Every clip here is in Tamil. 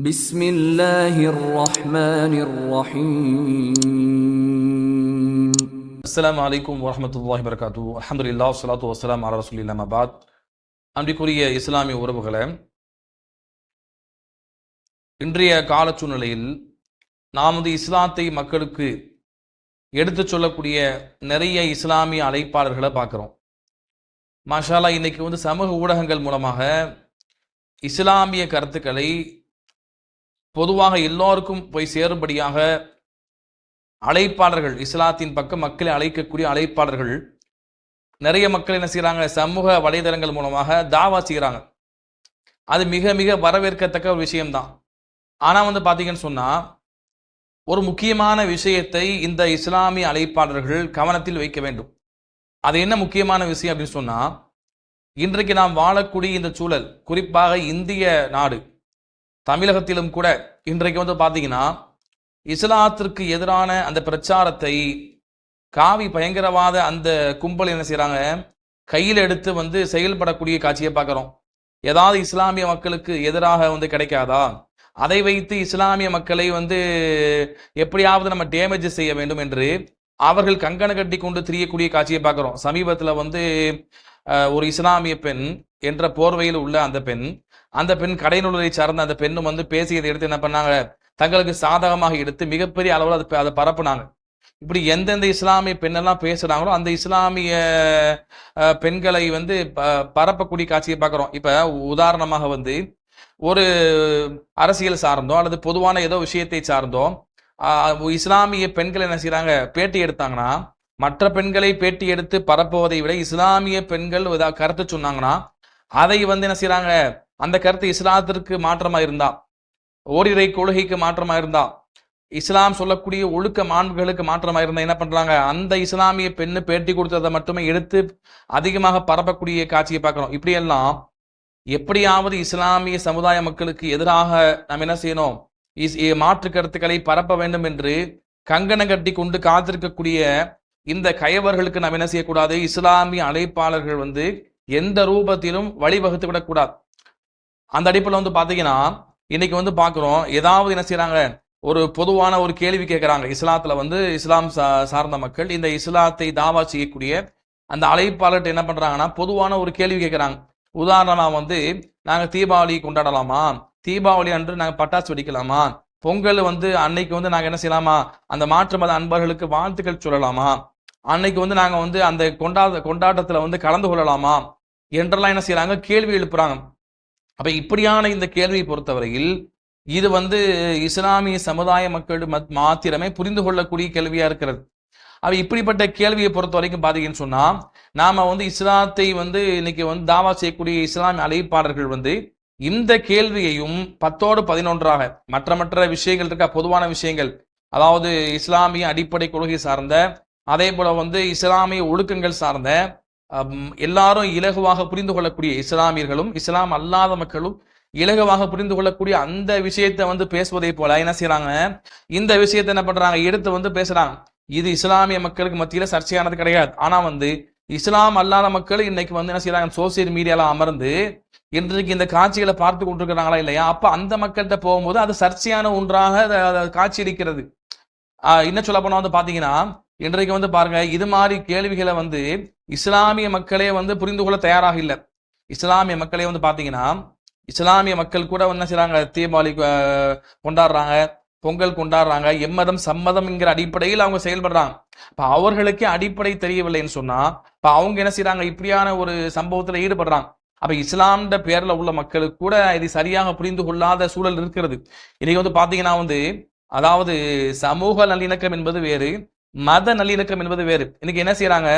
بسم الله الرحمن الرحيم அஸ்ஸலாமு அலைக்கும் வரஹ்மத்துல்லாஹி வரகாத்து அல்ஹம்துலில்லாஹ் ஸலாத்து வஸ்ஸலாம் அலா ரசூலில்லாஹ் மபாத் அன்பிற்குரிய இஸ்லாமிய உறவுகளே இன்றைய கால சூழ்நிலையில் நாம் வந்து இஸ்லாத்தை மக்களுக்கு எடுத்துச் சொல்லக்கூடிய நிறைய இஸ்லாமிய அழைப்பாளர்களை பார்க்குறோம் மாஷாலா இன்னைக்கு வந்து சமூக ஊடகங்கள் மூலமாக இஸ்லாமிய கருத்துக்களை பொதுவாக எல்லோருக்கும் போய் சேரும்படியாக அழைப்பாளர்கள் இஸ்லாத்தின் பக்கம் மக்களை அழைக்கக்கூடிய அழைப்பாளர்கள் நிறைய மக்கள் என்ன செய்கிறாங்க சமூக வலைதளங்கள் மூலமாக தாவா செய்கிறாங்க அது மிக மிக வரவேற்கத்தக்க ஒரு விஷயம்தான். ஆனால் வந்து பார்த்தீங்கன்னு சொன்னால் ஒரு முக்கியமான விஷயத்தை இந்த இஸ்லாமிய அழைப்பாளர்கள் கவனத்தில் வைக்க வேண்டும். அது என்ன முக்கியமான விஷயம் அப்படின்னு சொன்னால் இன்றைக்கு நாம் வாழக்கூடிய இந்த சூழல் குறிப்பாக இந்திய நாடு தமிழகத்திலும் கூட இன்றைக்கு வந்து பார்த்தீங்கன்னா இஸ்லாத்திற்கு எதிரான அந்த பிரச்சாரத்தை காவி பயங்கரவாத அந்த கும்பல் என்ன செய்கிறாங்க கையில் எடுத்து வந்து செயல்படக்கூடிய காட்சியை பார்க்குறோம். ஏதாவது இஸ்லாமிய மக்களுக்கு எதிராக வந்து கிடைக்காதா? அதை வைத்து இஸ்லாமிய மக்களை வந்து எப்படியாவது நம்ம டேமேஜ் செய்ய வேண்டும் என்று அவர்கள் கங்கண கட்டி கொண்டு திரியக்கூடிய காட்சியை பார்க்குறோம். சமீபத்தில் வந்து ஒரு இஸ்லாமிய பெண் என்ற போர்வையில் உள்ள அந்த பெண் அந்த பெண் கடைநூலை சார்ந்த அந்த பெண்ணும் வந்து பேசியதை எடுத்து என்ன பண்ணாங்க? தங்களுக்கு சாதகமாக எடுத்து மிகப்பெரிய அளவில் அது அதை பரப்புனாங்க. இப்படி எந்தெந்த இஸ்லாமிய பெண்ணெல்லாம் பேசுறாங்களோ அந்த இஸ்லாமிய பெண்களை வந்து ப- பரப்பக்கூடிய காட்சியை பார்க்குறோம். இப்போ உதாரணமாக வந்து ஒரு அரசியல் சார்ந்தோ அல்லது பொதுவான ஏதோ விஷயத்தை சார்ந்தோ இஸ்லாமிய பெண்கள் என்ன செய்கிறாங்க பேட்டி எடுத்தாங்கன்னா மற்ற பெண்களை பேட்டி எடுத்து பரப்புவதை விட இஸ்லாமிய பெண்கள் ஏதாவது கருத்து சொன்னாங்கன்னா அதை வந்து என்ன செய்கிறாங்க அந்த கருத்து இஸ்லாத்திற்கு மாற்றமாக இருந்தா ஓரிரை கொள்கைக்கு மாற்றமாக இருந்தா இஸ்லாம் சொல்லக்கூடிய ஒழுக்க மாண்புகளுக்கு மாற்றமாக இருந்தா என்ன பண்றாங்க? அந்த இஸ்லாமிய பெண்ணு பேட்டி கொடுத்ததை மட்டுமே எடுத்து அதிகமாக பரப்பக்கூடிய காட்சியை பார்க்கணும் இப்படியெல்லாம் எப்படியாவது இஸ்லாமிய சமுதாய மக்களுக்கு எதிராக நாம் என்ன செய்யணும்? இஸ்- மாற்று கருத்துக்களை பரப்ப வேண்டும் என்று கங்கணம் கட்டி கொண்டு காத்திருக்கக்கூடிய இந்த கயவர்களுக்கு நாம் என்ன செய்யக்கூடாது? இஸ்லாமிய அழைப்பாளர்கள் வந்து எந்த ரூபத்திலும் வழிவகுத்து விடக்கூடாது அந்த அடிப்படையில் வந்து பார்த்தீங்கன்னா இன்னைக்கு வந்து பார்க்குறோம் ஏதாவது என்ன செய்கிறாங்க ஒரு பொதுவான ஒரு கேள்வி கேட்குறாங்க இஸ்லாத்தில் வந்து இஸ்லாம் சா- சார்ந்த மக்கள் இந்த இஸ்லாத்தை தாவா செய்யக்கூடிய அந்த அழைப்பாளர்கிட்ட என்ன பண்ணுறாங்கன்னா பொதுவான ஒரு கேள்வி கேட்குறாங்க உதாரணமாக வந்து நாங்கள் தீபாவளி கொண்டாடலாமா? தீபாவளி அன்று நாங்கள் பட்டாசு வெடிக்கலாமா? பொங்கல் வந்து அன்னைக்கு வந்து நாங்கள் என்ன செய்யலாமா? அந்த மாற்று மத அன்பர்களுக்கு வாழ்த்துக்கள் சொல்லலாமா? அன்னைக்கு வந்து நாங்கள் வந்து அந்த கொண்டாட கொண்டாட்டத்தில் வந்து கலந்து கொள்ளலாமா? என்றெல்லாம் என்ன செய்யறாங்க கேள்வி எழுப்புறாங்க. அப்போ இப்படியான இந்த கேள்வியை பொறுத்தவரையில் இது வந்து இஸ்லாமிய சமுதாய மக்கள் மத்- மாத்திரமே புரிந்து கொள்ளக்கூடிய கேள்வியா இருக்கிறது. அப்ப இப்படிப்பட்ட கேள்வியை பொறுத்த வரைக்கும் பார்த்தீங்கன்னு சொன்னா நாம வந்து இஸ்லாத்தை வந்து இன்னைக்கு வந்து தாவா செய்யக்கூடிய இஸ்லாமிய அழைப்பாளர்கள் வந்து இந்த கேள்வியையும் பத்தோடு பதினொன்றாக மற்ற மற்ற விஷயங்கள் இருக்க பொதுவான விஷயங்கள் அதாவது இஸ்லாமிய அடிப்படை கொள்கை சார்ந்த அதே போல வந்து இஸ்லாமிய ஒழுக்கங்கள் சார்ந்த எல்லாரும் இலகுவாக புரிந்து கொள்ளக்கூடிய இஸ்லாமியர்களும் இஸ்லாம் அல்லாத மக்களும் இலகுவாக புரிந்து கொள்ளக்கூடிய அந்த விஷயத்தை வந்து பேசுவதை போல என்ன செய்யறாங்க இந்த விஷயத்தை என்ன பண்றாங்க? எடுத்து வந்து பேசுறாங்க. இது இஸ்லாமிய மக்களுக்கு மத்தியில சர்ச்சையானது கிடையாது. ஆனா வந்து இஸ்லாம் அல்லாத மக்கள் இன்னைக்கு வந்து என்ன செய்யறாங்க சோசியல் மீடியால அமர்ந்து இன்றைக்கு இந்த காட்சிகளை பார்த்து கொண்டிருக்கிறாங்களா இல்லையா? அப்ப அந்த மக்கள்கிட்ட போகும்போது அது சர்ச்சையான ஒன்றாக காட்சி அது காட்சியளிக்கிறது ஆஹ் சொல்ல போனா வந்து பாத்தீங்கன்னா இன்றைக்கு வந்து பாருங்க இது மாதிரி கேள்விகளை வந்து இஸ்லாமிய மக்களே வந்து புரிந்து கொள்ள தயாராக இல்லை. இஸ்லாமிய மக்களே வந்து பார்த்தீங்கன்னா இஸ்லாமிய மக்கள் கூட என்ன செய்றாங்க? தீபாவளி கொண்டாடுறாங்க பொங்கல் கொண்டாடுறாங்க எம்மதம் சம்மதம்ங்கிற அடிப்படையில் அவங்க செயல்படுறாங்க. இப்போ அவர்களுக்கே அடிப்படை தெரியவில்லைன்னு சொன்னா இப்போ அவங்க என்ன செய்றாங்க? இப்படியான ஒரு சம்பவத்தில் ஈடுபடுறாங்க. அப்ப இஸ்லாம்ன்ற பேர்ல உள்ள மக்களுக்கு கூட இது சரியாக புரிந்து கொள்ளாத சூழல் இருக்கிறது. இன்னைக்கு வந்து பாத்தீங்கன்னா வந்து அதாவது சமூக நல்லிணக்கம் என்பது வேறு மத நல்லிணக்கம் என்பது வேறு. இன்னைக்கு என்ன செய்யறாங்க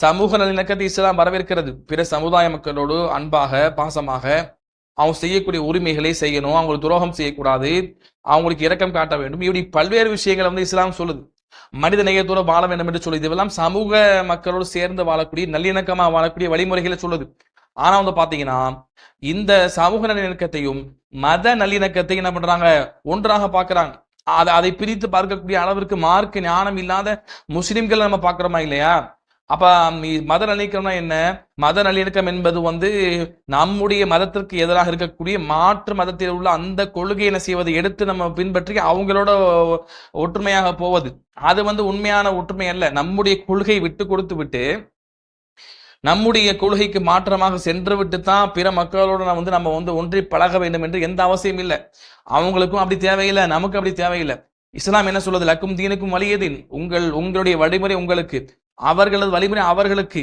சமூக நல்லிணக்கத்தை இஸ்லாம் வரவேற்கிறது. பிற சமுதாய மக்களோடு அன்பாக பாசமாக அவங்க செய்யக்கூடிய உரிமைகளை செய்யணும். அவங்களுக்கு துரோகம் செய்யக்கூடாது. அவங்களுக்கு இரக்கம் காட்ட வேண்டும். இப்படி பல்வேறு விஷயங்களை வந்து இஸ்லாம் சொல்லுது. மனித நேயத்தோடு வாழ வேண்டும் என்று சொல்லுது. இதெல்லாம் சமூக மக்களோடு சேர்ந்து வாழக்கூடிய நல்லிணக்கமா வாழக்கூடிய வழிமுறைகளை சொல்லுது. ஆனா வந்து பாத்தீங்கன்னா இந்த சமூக நல்லிணக்கத்தையும் மத நல்லிணக்கத்தையும் என்ன பண்றாங்க? ஒன்றாக பார்க்கறாங்க அதை அதை பிரித்து பார்க்கக்கூடிய அளவிற்கு மார்க்கு ஞானம் இல்லாத முஸ்லிம்கள் நம்ம பாக்குறோமா இல்லையா? அப்ப மத நல்லிணக்கம்னா என்ன? மத நல்லிணக்கம் என்பது வந்து நம்முடைய மதத்திற்கு எதிராக இருக்கக்கூடிய மாற்று மதத்தில் உள்ள அந்த கொள்கையை என்ன செய்வதை? எடுத்து நம்ம பின்பற்றி அவங்களோட ஒற்றுமையாக போவது. அது வந்து உண்மையான ஒற்றுமை அல்ல. நம்முடைய கொள்கை விட்டு கொடுத்து விட்டு நம்முடைய கொள்கைக்கு மாற்றமாக சென்று விட்டு தான் பிற மக்களோட வந்து நம்ம வந்து ஒன்றி பழக வேண்டும் என்று எந்த அவசியம் இல்லை. அவங்களுக்கும் அப்படி தேவையில்லை. நமக்கு அப்படி தேவையில்லை. இஸ்லாம் என்ன சொல்வது லக்கும் தீனுக்கும் வலியதின். உங்கள் உங்களுடைய வழிமுறை உங்களுக்கு. அவர்களது வழிமுறை அவர்களுக்கு.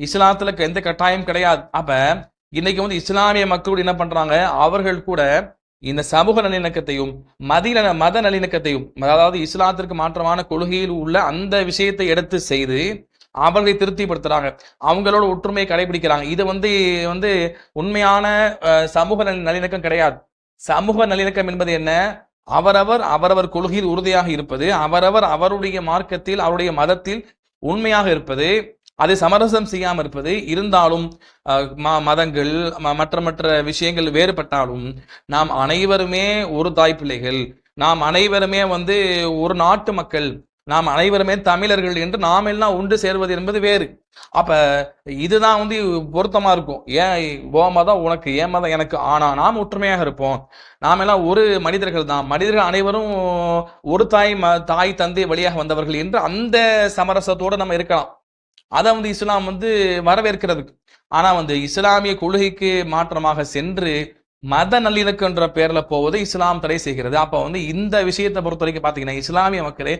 இஸ்லாத்துல எந்த கட்டாயம் கிடையாது. அப்ப இன்னைக்கு வந்து இஸ்லாமிய மக்கள் என்ன பண்றாங்க? அவர்கள் கூட இந்த சமூக நல்லிணக்கத்தையும் மதிய மத நல்லிணக்கத்தையும் அதாவது இஸ்லாத்திற்கு மாற்றமான கொள்கையில் உள்ள அந்த விஷயத்தை எடுத்து செய்து அவர்களை திருப்திப்படுத்துறாங்க. அவங்களோட ஒற்றுமையை கடைபிடிக்கிறாங்க. இது வந்து வந்து உண்மையான அஹ், சமூக நல்லிணக்கம் கிடையாது. சமூக நல்லிணக்கம் என்பது என்ன? அவரவர் அவரவர் கொள்கையில் உறுதியாக இருப்பது அவரவர் அவருடைய மார்க்கத்தில் அவருடைய மதத்தில் உண்மையாக இருப்பது அதை சமரசம் செய்யாமல் இருப்பது இருந்தாலும் அஹ், ம- மதங்கள் மற்ற மற்ற விஷயங்கள் வேறுபட்டாலும் நாம் அனைவருமே ஒரு தாய் பிள்ளைகள். நாம் அனைவருமே வந்து ஒரு நாட்டு மக்கள். நாம் அனைவருமே தமிழர்கள் என்று நாம் எல்லாம் ஒன்று சேர்வது என்பது வேறு. அப்ப இதுதான் வந்து பொருத்தமா இருக்கும். ஏன் ஓ மதம் உனக்கு ஏன் மதம் எனக்கு? ஆனா நாம் ஒற்றுமையாக இருப்போம். நாம் எல்லாம் ஒரு மனிதர்கள் தான். மனிதர்கள் அனைவரும் ஒரு தாய் ம தாய் தந்தை வழியாக வந்தவர்கள் என்று அந்த சமரசத்தோடு நம்ம இருக்கலாம். அதை வந்து இஸ்லாம் வந்து வரவேற்கிறது. ஆனா வந்து இஸ்லாமிய கொள்கைக்கு மாற்றமாக சென்று மத நல்லிணக்கம்ன்ற பேர்ல போவது இஸ்லாம் தடை செய்கிறது. அப்ப வந்து இந்த விஷயத்தை பொறுத்த வரைக்கும் பாத்தீங்கன்னா இஸ்லாமிய மக்களே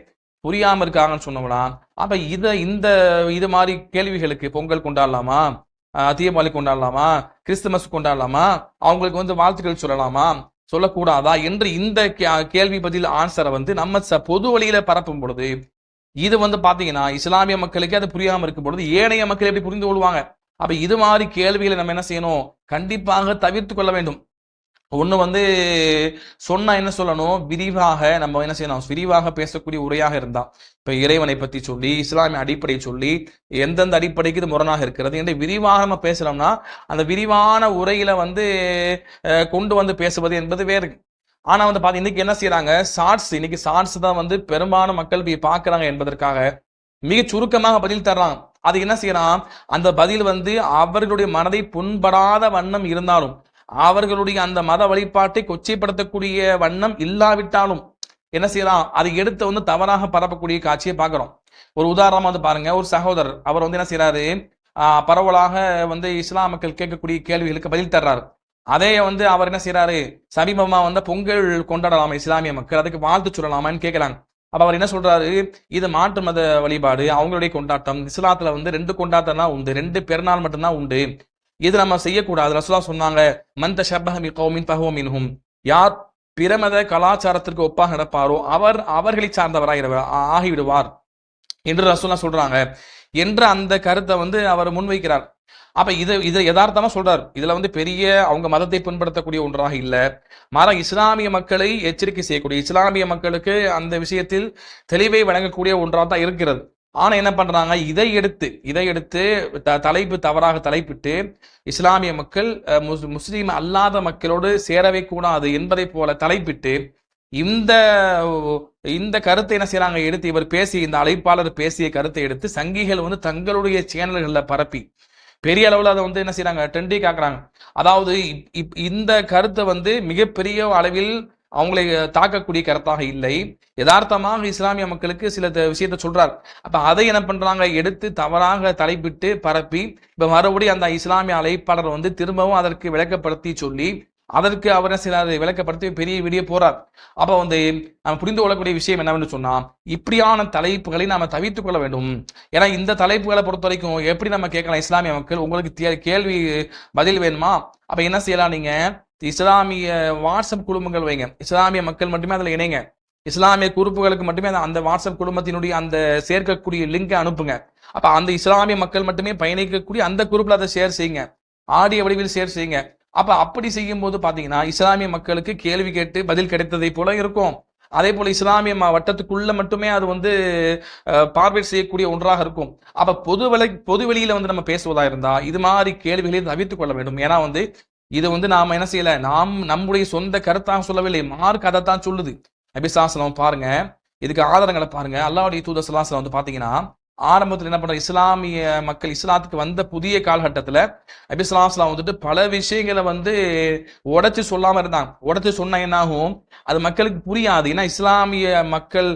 புரியாம இருக்காங்கன்னு சொன்னோம்னா அப்ப இத இந்த இது மாதிரி கேள்விகளுக்கு பொங்கல் கொண்டாடலாமா? தீபாவளி கொண்டாடலாமா? கிறிஸ்துமஸ் கொண்டாடலாமா? அவங்களுக்கு வந்து வாழ்த்துக்கள் சொல்லலாமா? சொல்லக்கூடாதா? என்று இந்த கே- கேள்வி பதில் ஆன்சரை வந்து நம்ம ச- பொது வழியில பரப்பும் பொழுது இது வந்து பாத்தீங்கன்னா இஸ்லாமிய மக்களுக்கு அது புரியாம இருக்கும் பொழுது ஏனைய மக்கள் எப்படி புரிந்து கொள்வாங்க? அப்ப இது மாதிரி கேள்விகளை நம்ம என்ன செய்யணும்? கண்டிப்பாக தவிர்த்து கொள்ள வேண்டும். ஒன்று வந்து சொன்னா என்ன சொல்லணும்? விரிவாக நம்ம என்ன செய்யணும்? விரிவாக பேசக்கூடிய உரையாக இருந்தா இப்போ இறைவனை பற்றி சொல்லி இஸ்லாமிய அடிப்படையை சொல்லி எந்தெந்த அடிப்படைக்கு இது முரணாக இருக்கிறது? என்று விரிவாக நம்ம பேசுகிறோம்னா அந்த விரிவான உரையில வந்து கொண்டு வந்து பேசுவது என்பது வேறு. ஆனால் வந்து பார்த்து இன்னைக்கு என்ன செய்யறாங்க ஷார்ட்ஸ் இன்னைக்கு ஷார்ட்ஸ் தான் வந்து பெரும்பாலான மக்கள் போய் பார்க்குறாங்க என்பதற்காக மிக சுருக்கமாக பதில் தர்றாங்க அது என்ன செய்யறான்? அந்த பதில் வந்து அவர்களுடைய மனதை புண்படாத வண்ணம் இருந்தாலும் அவர்களுடைய அந்த மத வழிபாட்டை கொச்சைப்படுத்தக்கூடிய வண்ணம் இல்லாவிட்டாலும் என்ன செய்யலாம்? அதை எடுத்து வந்து தவறாக பரப்பக்கூடிய காட்சியை பார்க்குறோம். ஒரு உதாரணமாக வந்து பாருங்க. ஒரு சகோதரர் அவர் வந்து என்ன செய்யறாரு பரவலாக வந்து இஸ்லாம் மக்கள் கேட்கக்கூடிய கேள்விகளுக்கு பதில் தர்றாரு. அதே வந்து அவர் என்ன செய்யறாரு சமீபமா வந்து பொங்கல் கொண்டாடலாமா இஸ்லாமிய மக்கள் அதுக்கு வாழ்த்து சொல்லலாமான்னு கேட்கறாங்க. அப்ப அவர் என்ன சொல்றாரு? இது மாற்று மத வழிபாடு அவங்களுடைய கொண்டாட்டம். இஸ்லாத்துல வந்து ரெண்டு கொண்டாட்டம் தான் உண்டு ரெண்டு பெருநாள் மட்டும்தான் உண்டு. இது நம்ம செய்யக்கூடாது. ரசுலா சொன்னாங்க மந்த ஷப்பஹமி கௌமின் பஹுவமின்ஹும் யார் பிரமத கலாச்சாரத்திற்கு ஒப்பாக நடப்பாரோ அவர் அவர்களை சார்ந்தவராக ஆகிவிடுவார் என்று ரசூலா சொல்றாங்க. என்ற அந்த கருத்தை வந்து அவர் முன்வைக்கிறார். அப்ப இது இதை யதார்த்தமா சொல்றார். இதுல வந்து பெரிய அவங்க மதத்தை பின்படுத்தக்கூடிய ஒன்றாக இல்ல. மாற இஸ்லாமிய மக்களை எச்சரிக்கை செய்யக்கூடிய இஸ்லாமிய மக்களுக்கு அந்த விஷயத்தில் தெளிவை வழங்கக்கூடிய ஒன்றாக தான் இருக்கிறது. ஆனால் என்ன பண்றாங்க? இதை எடுத்து இதை எடுத்து த- தலைப்பு தவறாக தலைப்பிட்டு இஸ்லாமிய மக்கள் முஸ்- முஸ்லீம் அல்லாத மக்களோடு சேரவே கூடாது என்பதை போல தலைப்பிட்டு இந்த இந்த கருத்தை என்ன செய்கிறாங்க எடுத்து இவர் பேசி இந்த அழைப்பாளர் பேசிய கருத்தை எடுத்து சங்கிகள் வந்து தங்களுடைய சேனல்களில் பரப்பி பெரிய அளவில் அதை வந்து என்ன செய்கிறாங்க ட்ரெண்டி காக்குறாங்க. அதாவது இப்- இப்- இந்த கருத்தை வந்து மிகப்பெரிய அளவில் அவங்களை தாக்கக்கூடிய கருத்தாக இல்லை. யதார்த்தமாக இஸ்லாமிய மக்களுக்கு சில விஷயத்த விஷயத்தை சொல்றார். அப்ப அதை என்ன பண்றாங்க? எடுத்து தவறாக தலைப்பிட்டு பரப்பி இப்ப மறுபடியும் அந்த இஸ்லாமிய அழைப்பாளர் வந்து திரும்பவும் அதற்கு விளக்கப்படுத்தி சொல்லி அதற்கு அவரை சில அதை விளக்கப்படுத்தி பெரிய வீடியோ போறார் அப்ப வந்து நம்ம புரிந்து கொள்ளக்கூடிய விஷயம் என்னவென்று சொன்னா இப்படியான தலைப்புகளை நாம தவிர்த்துக் கொள்ள வேண்டும். ஏன்னா இந்த தலைப்புகளை பொறுத்த வரைக்கும் எப்படி நம்ம கேட்கலாம்? இஸ்லாமிய மக்கள் உங்களுக்கு கேள்வி பதில் வேணுமா? அப்ப என்ன செய்யலாம் நீங்க? இஸ்லாமிய வாட்ஸ்அப் குழுமங்கள் வைங்க. இஸ்லாமிய மக்கள் மட்டுமே அதில் இணைங்க. இஸ்லாமிய குரூப்புகளுக்கு மட்டுமே அந்த- வாட்ஸ்அப் குழுமத்தினுடைய அந்த சேர்க்கக்கூடிய லிங்கை அனுப்புங்க. அப்போ அந்த இஸ்லாமிய மக்கள் மட்டுமே பயணிக்கக்கூடிய அந்த குரூப்பில் அதை ஷேர் செய்யுங்க. ஆடியோ வடிவில் ஷேர் செய்யுங்க. அப்போ அப்படி செய்யும் போது பார்த்தீங்கன்னா இஸ்லாமிய மக்களுக்கு கேள்வி கேட்டு பதில் கிடைத்ததை போல இருக்கும். அதே போல இஸ்லாமிய வட்டத்துக்குள்ள மட்டுமே அது வந்து பார்வை செய்யக்கூடிய ஒன்றாக இருக்கும். அப்ப பொது வலை பொது வெளியில வந்து நம்ம பேசுவதா இருந்தா இது மாதிரி கேள்விகளை தவிர்த்து கொள்ள வேண்டும். ஏன்னா வந்து இது வந்து நாம என்ன செய்யல? நாம் நம்முடைய சொந்த கருத்தாக சொல்லவில்லை. மார்க் அதை தான் சொல்லுது நபிசாசலம் பாருங்க. இதுக்கு ஆதாரங்களை பாருங்க. அல்லாவுடைய தூதர் சலாசலம் வந்து பாத்தீங்கன்னா ஆரம்பத்தில் என்ன பண்ற இஸ்லாமிய மக்கள் இஸ்லாத்துக்கு வந்த புதிய காலகட்டத்தில் நபி இஸ்லாம் வந்துட்டு பல விஷயங்களை வந்து உடச்சி சொல்லாம இருந்தாங்க. உடச்சி சொன்னா என்னாகும்? அது மக்களுக்கு புரியாது. ஏன்னா இஸ்லாமிய மக்கள்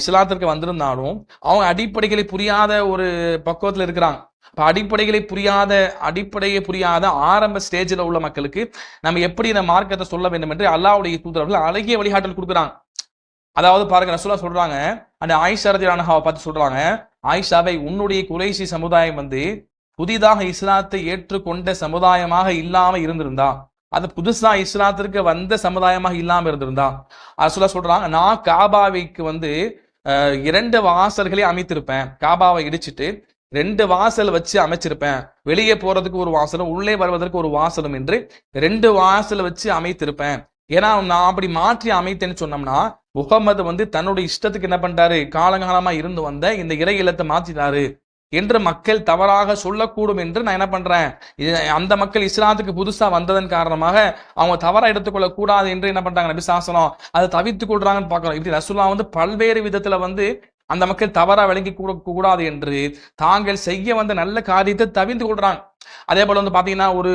இஸ்லாத்திற்கு வந்திருந்தாலும் அவங்க அடிப்படைகளை புரியாத ஒரு பக்குவத்தில் இருக்கிறாங்க. இப்போ அடிப்படைகளை புரியாத அடிப்படையை புரியாத ஆரம்ப ஸ்டேஜில் உள்ள மக்களுக்கு நம்ம எப்படி இந்த மார்க்கத்தை சொல்ல வேண்டும் என்று அல்லாவுடைய தூதரவர்கள் அழகிய வழிகாட்டல் கொடுக்குறாங்க. அதாவது பாருங்க ரசூலா சொல்றாங்க அந்த ஆயிஷாரதி ரானஹாவை பார்த்து சொல்றாங்க ஆயிஷாவை உன்னுடைய குறைசி சமுதாயம் வந்து புதிதாக இஸ்லாத்தை ஏற்றுக்கொண்ட சமுதாயமாக இல்லாம இருந்திருந்தா அது புதுசா இஸ்லாத்திற்கு வந்த சமுதாயமாக இல்லாம இருந்திருந்தா ரசூலா சொல்றாங்க நான் காபாவைக்கு வந்து இரண்டு வாசல்களே அமைத்திருப்பேன். காபாவை இடிச்சிட்டு ரெண்டு வாசல் வச்சு அமைச்சிருப்பேன். வெளியே போறதுக்கு ஒரு வாசலும் உள்ளே வருவதற்கு ஒரு வாசலும் என்று ரெண்டு வாசல் வச்சு அமைத்திருப்பேன். ஏன்னா நான் அப்படி மாற்றி அமைத்தேன்னு சொன்னோம்னா முகமது வந்து தன்னுடைய இஷ்டத்துக்கு என்ன பண்ணிட்டாரு? காலங்காலமா இருந்து வந்த இந்த இறை இல்லத்தை மாத்திட்டாரு என்று மக்கள் தவறாக சொல்லக்கூடும் என்று நான் என்ன பண்றேன்? இது அந்த மக்கள் இஸ்லாத்துக்கு புதுசா வந்ததன் காரணமாக அவங்க தவறா எடுத்துக்கொள்ள கூடாது என்று என்ன பண்றாங்க நபி சாசனம் அதை தவித்துக் கொள்றாங்கன்னு பாக்குறோம் இப்படி ரசுல்லா வந்து பல்வேறு விதத்துல வந்து அந்த மக்கள் தவறாக விளங்கி கூட கூடாது என்று தாங்கள் செய்ய வந்த நல்ல காரியத்தை தவிர்த்து கொள்றாங்க. அதே போல வந்து பாத்தீங்கன்னா ஒரு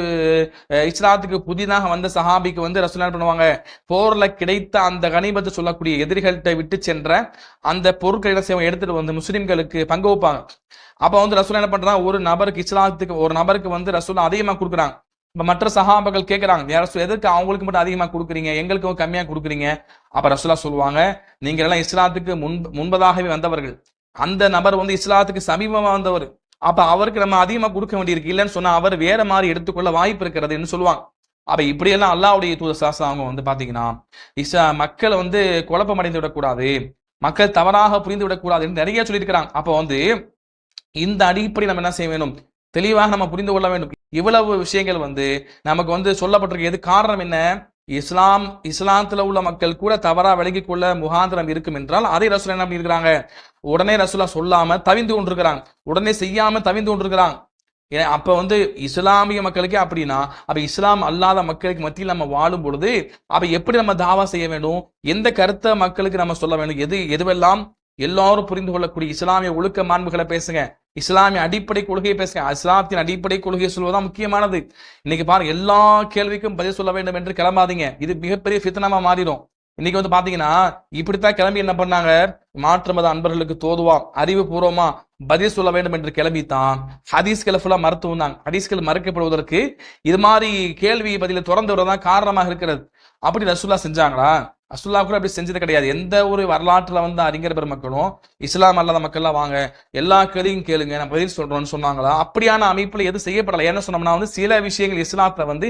இஸ்லாத்துக்கு புதிதாக வந்த சஹாபிக்கு வந்து ரசூல் என்ன பண்ணுவாங்க? போர்ல கிடைத்த அந்த கனிமத்தை சொல்லக்கூடிய எதிரிகள்கிட்ட விட்டு சென்ற அந்த பொருட்களை சேவை எடுத்துட்டு வந்து முஸ்லிம்களுக்கு பங்கு வைப்பாங்க. அப்ப வந்து ரசூல் என்ன பண்றாங்க ஒரு நபருக்கு இஸ்லாத்துக்கு ஒரு நபருக்கு வந்து ரசூல் அதிகமா கொடுக்குறாங்க. இப்போ மற்ற சஹாபர்கள் கேட்கறாங்க யார் ரசூல் எதற்கு அவங்களுக்கு மட்டும் அதிகமா கொடுக்குறீங்க? எங்களுக்கு கம்மியா கொடுக்குறீங்க? அப்போ ரசூலா சொல்லுவாங்க நீங்க எல்லாம் இஸ்லாத்துக்கு முன் முன்பதாகவே வந்தவர்கள். அந்த நபர் வந்து இஸ்லாத்துக்கு சமீபமாக வந்தவர். அப்ப அவருக்கு நம்ம அதிகமா கொடுக்க வேண்டியிருக்கு. இல்லைன்னு சொன்னா அவர் வேற மாதிரி எடுத்துக்கொள்ள வாய்ப்பு இருக்கிறதுன்னு சொல்லுவாங்க. அப்ப இப்படியெல்லாம் அல்லாவுடைய தூத சாசம் அவங்க வந்து பாத்தீங்கன்னா இசா மக்களை வந்து குழப்பம் அடைந்து விடக்கூடாது. மக்கள் தவறாக புரிந்து விடக்கூடாதுன்னு நிறைய சொல்லியிருக்கிறாங்க. அப்போ வந்து இந்த அடிப்படை நம்ம என்ன செய்ய வேணும் தெளிவாக நம்ம புரிந்து கொள்ள வேண்டும். இவ்வளவு விஷயங்கள் வந்து நமக்கு வந்து சொல்லப்பட்டிருக்கு. எது காரணம் என்ன? இஸ்லாம் இஸ்லாத்துல உள்ள மக்கள் கூட தவறா விலகி கொள்ள முகாந்திரம் இருக்கும் என்றால் அதை ரசூல் என்ன பண்ணியிருக்கிறாங்க? உடனே ரசூலா சொல்லாம தவிந்து கொண்டிருக்கிறாங்க உடனே செய்யாம தவிந்து கொண்டிருக்கிறாங்க ஏன் அப்ப வந்து இஸ்லாமிய மக்களுக்கே அப்படின்னா அப்ப இஸ்லாம் அல்லாத மக்களுக்கு மத்தியில் நம்ம வாழும் பொழுது அப்ப எப்படி நம்ம தாவா செய்ய வேண்டும்? எந்த கருத்தை மக்களுக்கு நம்ம சொல்ல வேண்டும்? எது எதுவெல்லாம் எல்லாரும் புரிந்து கொள்ளக்கூடிய இஸ்லாமிய ஒழுக்க மாண்புகளை பேசுங்க. இஸ்லாமிய அடிப்படை கொள்கையை பேசுங்க. இஸ்லாத்தின் அடிப்படை கொள்கையை சொல்வதுதான் முக்கியமானது. இன்னைக்கு பாருங்க எல்லா கேள்விக்கும் பதில் சொல்ல வேண்டும் என்று கிளம்பாதீங்க. இது மிகப்பெரிய ஃபித்னாமா மாறிடும். இன்னைக்கு வந்து பாத்தீங்கன்னா இப்படித்தான் கிளம்பி என்ன பண்ணாங்க? மாற்று மத அன்பர்களுக்கு தோதுவா அறிவுபூர்வமா பதில் சொல்ல வேண்டும் என்று கிளம்பித்தான். ஹதீஸ்களை ஃபுல்லா மறுத்து வந்தாங்க. ஹதீஸ்கள் மறுக்கப்படுவதற்கு இது மாதிரி கேள்வி பதில திறந்து வரதான் காரணமாக இருக்கிறது. அப்படி ரசுல்லா செஞ்சாங்களா? ரசுல்லா கூட அப்படி செஞ்சது கிடையாது. எந்த ஒரு வரலாற்றுல வந்து அறிஞர் பெருமக்களும் இஸ்லாம் அல்லாத மக்கள்லாம் வாங்க எல்லா கேள்வியும் கேளுங்க நான் பதில் சொல்றோம்னு சொன்னாங்களா? அப்படியான அமைப்புல எதுவும் செய்யப்படலை. என்ன சொன்னோம்னா வந்து சில விஷயங்கள் இஸ்லாத்துல வந்து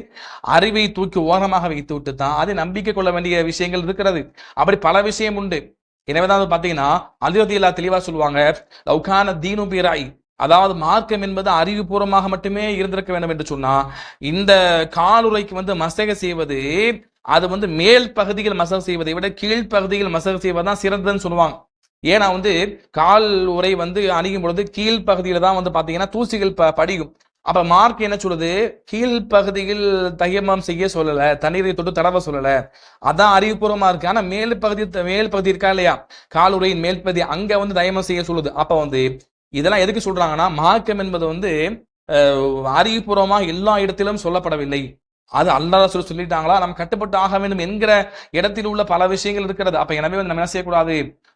அறிவை தூக்கி ஓரமாக வைத்து விட்டு தான் அதை நம்பிக்கை கொள்ள வேண்டிய விஷயங்கள் இருக்கிறது. அப்படி பல விஷயம் உண்டு. எனவேதான் வந்து பாத்தீங்கன்னா அலிரதில்லா தெளிவா சொல்லுவாங்க லவ்கான தீனு பீராய் அதாவது மார்க்கம் என்பது அறிவுபூர்வமாக மட்டுமே இருந்திருக்க வேண்டும் என்று சொன்னா இந்த காலுறைக்கு வந்து மசக செய்வது அது வந்து மேல் பகுதியில் மசாஜ் செய்வதை விட கீழ் பகுதியில் மசக செய்வதுதான் சிறந்ததுன்னு சொல்லுவாங்க. ஏன்னா வந்து கால் உரை வந்து அணியும் பொழுது கீழ்ப்பகுதியில தான் வந்து பாத்தீங்கன்னா தூசிகள் ப படியும். அப்ப மார்க் என்ன சொல்லுது? கீழ் பகுதியில் தையமம் செய்ய சொல்லல தண்ணீரை தொட்டு தடவ சொல்லல. அதான் அறிவுபூர்வமா இருக்கு. ஆனா மேல் பகுதி மேல் பகுதி இருக்கா இல்லையா? கால் உரையின் மேல் பகுதி அங்க வந்து தயமம் செய்ய சொல்லுது. அப்ப வந்து இதெல்லாம் எதுக்கு சொல்றாங்கன்னா மார்க்கம் என்பது வந்து அறிவுபூர்வமாக எல்லா இடத்திலும் சொல்லப்படவில்லை. அது அல்லாத சொல்லி சொல்லிட்டாங்களா? நம்ம கட்டுப்பட்டு ஆக வேண்டும் என்கிற இடத்தில் உள்ள பல விஷயங்கள் இருக்கிறது. அப்ப எனவே வந்து நம்ம என்ன செய்யக்கூடாது?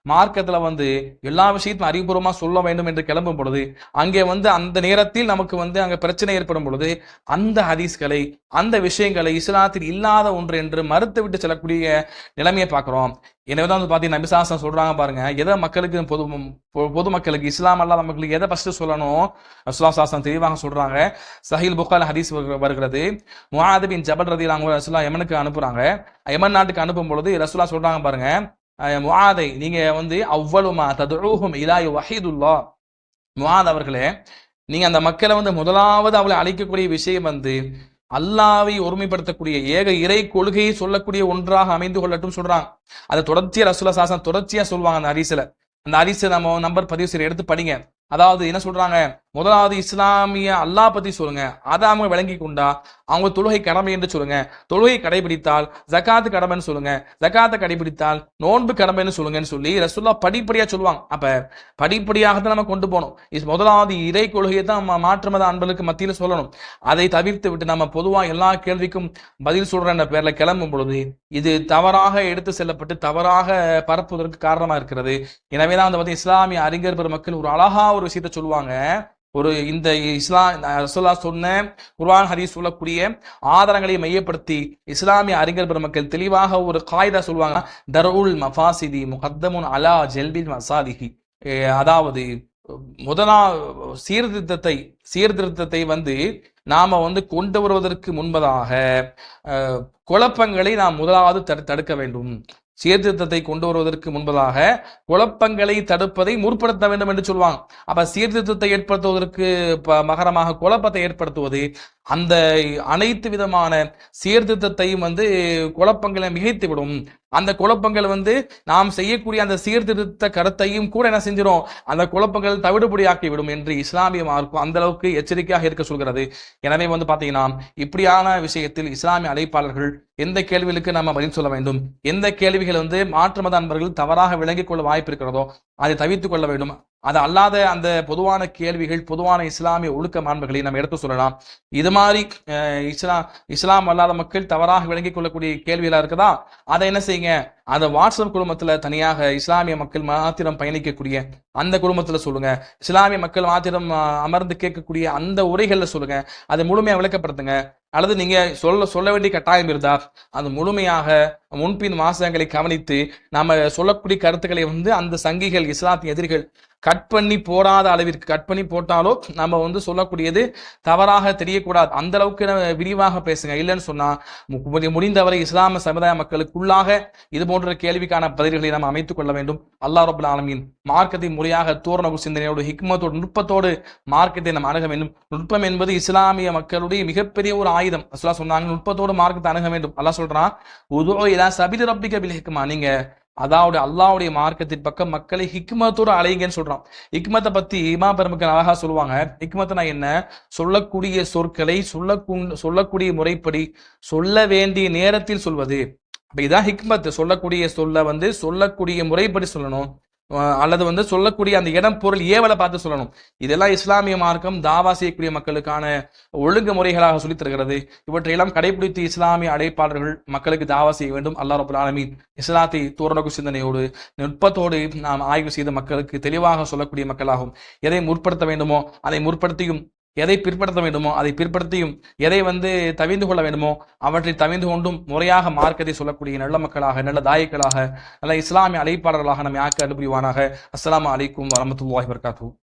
மார்க்கத்துல வந்து எல்லா விஷயத்தையும் அறிவுபூர்வமா சொல்ல வேண்டும் என்று கிளம்பும் பொழுது அங்கே வந்து அந்த நேரத்தில் நமக்கு வந்து அங்க பிரச்சனை ஏற்படும் பொழுது அந்த ஹதீஸ்களை அந்த விஷயங்களை இஸ்லாத்தில் இல்லாத ஒன்று என்று மறுத்து விட்டு செல்லக்கூடிய நிலைமையை பார்க்கிறோம். எனவேதான் வந்து பாத்தீங்கன்னா நபிசாசம் சொல்றாங்க பாருங்க எதை மக்களுக்கு பொது பொ- பொதுமக்களுக்கு இஸ்லாம் அல்லாத மக்களுக்கு எதை ஃபர்ஸ்ட் சொல்லணும்? ரசூலுல்லாஹி சாசம் தெளிவாக சொல்றாங்க. சஹில் புகால் ஹதீஸ் வருகிறது. முகாதபின் ஜபல் ரதி ரதியல்லாஹு ரசுல்லா எமனுக்கு அனுப்புறாங்க. யமன் நாட்டுக்கு அனுப்பும் பொழுது ரசுல்லா சொல்றாங்க பாருங்க முவாதை நீங்க வந்து அவ்வளவுமா ததுழுகும் இலாயு வஹீதுல்லா முவாத் அவர்களே நீங்க அந்த மக்களை வந்து முதலாவது அவளை அழைக்கக்கூடிய விஷயம் வந்து அல்லாவை ஒருமைப்படுத்தக்கூடிய ஏக இறை கொள்கையை சொல்லக்கூடிய ஒன்றாக அமைந்து கொள்ளட்டும் சொல்றாங்க. அதை தொடர்ச்சியா ரசூலா சாசன் தொடர்ச்சியா சொல்லுவாங்க அந்த அரிசில அந்த அரிசை நம்ம நம்பர் பதிவு செய்ய எடுத்து படிங்க. அதாவது என்ன சொல்றாங்க? முதலாவது இஸ்லாமிய அல்லாஹ் பத்தி சொல்லுங்க. அதை அவங்க விளங்கி கொண்டா அவங்க தொழுகை கடமை என்று சொல்லுங்க. தொழுகை கடைபிடித்தால் ஜகாத்து கடமைன்னு சொல்லுங்க. ஜகாத்தை கடைபிடித்தால் நோன்பு கடமைன்னு சொல்லுங்கன்னு சொல்லி ரசுல்லா படிப்படியா சொல்லுவாங்க. அப்ப படிப்படியாக தான் நம்ம கொண்டு போகணும். இது முதலாவது இறை கொள்கையை தான் நம்ம மாற்று மத அன்பர்களுக்கு மத்தியில சொல்லணும். அதை தவிர்த்து விட்டு நம்ம பொதுவா எல்லா கேள்விக்கும் பதில் சொல்றேன் பேர்ல கிளம்பும் பொழுது இது தவறாக எடுத்து செல்லப்பட்டு தவறாக பரப்புவதற்கு காரணமா இருக்கிறது. எனவே தான் வந்து பார்த்தீங்கன்னா இஸ்லாமிய அறிஞர் பெருமக்கள் ஒரு அழகா ஒரு விஷயத்த சொல்லுவாங்க. ஒரு இந்த இஸ்லாம் ரசோல்லா சொன்ன குர்வான் ஹரி சொல்லக்கூடிய ஆதாரங்களை மையப்படுத்தி இஸ்லாமிய அறிஞர் பெருமக்கள் தெளிவாக ஒரு காய்தா சொல்லுவாங்க. தருல் மஃபாசிதி முகத்தமுன் அலா ஜெல்பின் மசாதிகி அதாவது முதலா சீர்திருத்தத்தை சீர்திருத்தத்தை வந்து நாம வந்து கொண்டு வருவதற்கு முன்பதாக குழப்பங்களை நாம் முதலாவது தடு- தடுக்க வேண்டும். சீர்திருத்தத்தை கொண்டு வருவதற்கு முன்பதாக குழப்பங்களை தடுப்பதை முற்படுத்த வேண்டும் என்று சொல்லுவாங்க அப்ப சீர்திருத்தத்தை ஏற்படுத்துவதற்கு மகரமாக குழப்பத்தை ஏற்படுத்துவது அந்த அனைத்து விதமான சீர்திருத்தத்தையும் வந்து குழப்பங்களை மிகைத்து விடும் அந்த குழப்பங்கள் வந்து நாம் செய்யக்கூடிய அந்த சீர்திருத்த கருத்தையும் கூட என்ன செஞ்சிடும் அந்த குழப்பங்கள் தவிடுபடியாக்கி விடும் என்று இஸ்லாமிய மார்க்கும் அந்த அளவுக்கு எச்சரிக்கையாக இருக்க சொல்கிறது. எனவே வந்து பாத்தீங்கன்னா இப்படியான விஷயத்தில் இஸ்லாமிய அழைப்பாளர்கள் எந்த கேள்விகளுக்கு நம்ம பதில் சொல்ல வேண்டும்? எந்த கேள்விகள் வந்து மாற்று மத அன்பர்கள் தவறாக விளங்கிக் கொள்ள வாய்ப்பு இருக்கிறதோ அதை தவிர்த்துக் கொள்ள வேண்டும். அது அல்லாத அந்த பொதுவான கேள்விகள் பொதுவான இஸ்லாமிய ஒழுக்க மாண்புகளை நம்ம எடுத்து சொல்லலாம். இது மாதிரி இஸ்லாம் இஸ்லாம் அல்லாத மக்கள் தவறாக விளங்கிக் கொள்ளக்கூடிய கேள்விகளாக இருக்குதா? அதை என்ன செய்யுங்க? அந்த வாட்ஸ்அப் குழுமத்துல தனியாக இஸ்லாமிய மக்கள் மாத்திரம் பயணிக்கக்கூடிய அந்த குழுமத்துல சொல்லுங்க. இஸ்லாமிய மக்கள் மாத்திரம் அமர்ந்து கேட்கக்கூடிய அந்த உரைகள்ல சொல்லுங்க. அதை முழுமையா விளக்கப்படுத்துங்க. அல்லது நீங்க சொல்ல சொல்ல வேண்டிய கட்டாயம் இருந்தா அது முழுமையாக முன்பின் மாசங்களை கவனித்து நாம சொல்லக்கூடிய கருத்துக்களை வந்து அந்த சங்கிகள் இஸ்லாத்தின் எதிரிகள் கட் பண்ணி போடாத அளவிற்கு கட் பண்ணி போட்டாலோ நம்ம வந்து சொல்லக்கூடியது தவறாக தெரியக்கூடாது. அந்த அளவுக்கு விரிவாக பேசுங்க. இல்லைன்னு சொன்னா முடிந்தவரை இஸ்லாம சமுதாய மக்களுக்குள்ளாக இது போன்ற போன்ற கேள்விக்கான பதில்களை நாம் அமைத்துக் கொள்ள வேண்டும். அல்லா ரபுல் ஆலமின் மார்க்கத்தை முறையாக தூரணகு சிந்தனையோடு ஹிக்மத்தோடு நுட்பத்தோடு மார்க்கத்தை நாம் அணுக வேண்டும். நுட்பம் என்பது இஸ்லாமிய மக்களுடைய மிகப்பெரிய ஒரு ஆயுதம். அசுலா சொன்னாங்க நுட்பத்தோடு மார்க்கத்தை அணுக வேண்டும். அல்லா சொல்றான் உதோ இலா சபில் ரப்பிக பில் ஹிக்மா. நீங்க அதாவது அல்லாவுடைய மார்க்கத்தின் பக்கம் மக்களை ஹிக்மத்தோடு அலையுங்கன்னு சொல்றான். ஹிக்மத்தை பத்தி இமா பெருமக்கள் அழகா சொல்லுவாங்க. ஹிக்மத்னா என்ன? சொல்லக்கூடிய சொற்களை சொல்ல சொல்லக்கூடிய முறைப்படி சொல்ல வேண்டிய நேரத்தில் சொல்வது. இப்போ இதான் ஹிக்மத். சொல்லக்கூடிய சொல்ல வந்து சொல்லக்கூடிய முறைப்படி சொல்லணும். அல்லது வந்து சொல்லக்கூடிய அந்த இடம் பொருள் ஏவலை பார்த்து சொல்லணும். இதெல்லாம் இஸ்லாமிய மார்க்கம் தாவா செய்யக்கூடிய மக்களுக்கான ஒழுங்கு முறைகளாக சொல்லித் தருகிறது. இவற்றையெல்லாம் கடைபிடித்து இஸ்லாமிய அழைப்பாளர்கள் மக்களுக்கு தாவா செய்ய வேண்டும். அல்லாஹ் ரபுல் ஆலமீன் இஸ்லாத்தை தூரணக்கு சிந்தனையோடு நுட்பத்தோடு நாம் ஆய்வு செய்த மக்களுக்கு தெளிவாக சொல்லக்கூடிய மக்களாகும் எதை முற்படுத்த வேண்டுமோ அதை முற்படுத்தியும் எதை பிற்படுத்த வேண்டுமோ அதை பிற்படுத்தியும் எதை வந்து தவிந்து கொள்ள வேண்டுமோ அவற்றை தவிந்து கொண்டும் முறையாக மார்க்கத்தை சொல்லக்கூடிய நல்ல மக்களாக நல்ல தாயக்களாக நல்ல இஸ்லாமிய அழைப்பாளர்களாக நம்ம ஆக்க அனுப்புவானாக. அஸ்லாம் அலைக்கும் வரமத்துல்லாஹி வபரகாத்துஹு.